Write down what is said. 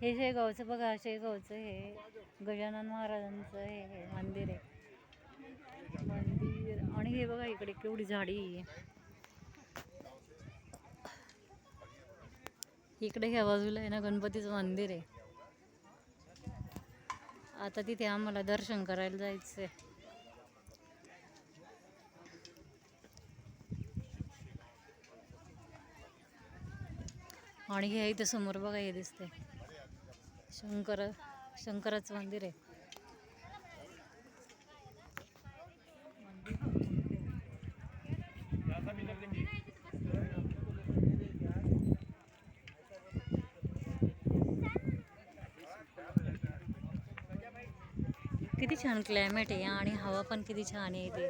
हे शेगावचं बघा शेगावचं हे गजानन महाराजांचं हे हे मंदिर आहे. मंदिर आणि हे बघा इकडे केवढी झाडी आहे. इकडे ह्या बाजूला आहे ना गणपतीचं मंदिर आहे. आता तिथे आम्हाला दर्शन करायला जायचं आहे आणि हे इथं समोर बघा हे दिसते शंकर शंकराचं मंदिर आहे. किती छान क्लायमेट आहे आणि हवा पण किती छान आहे इथे.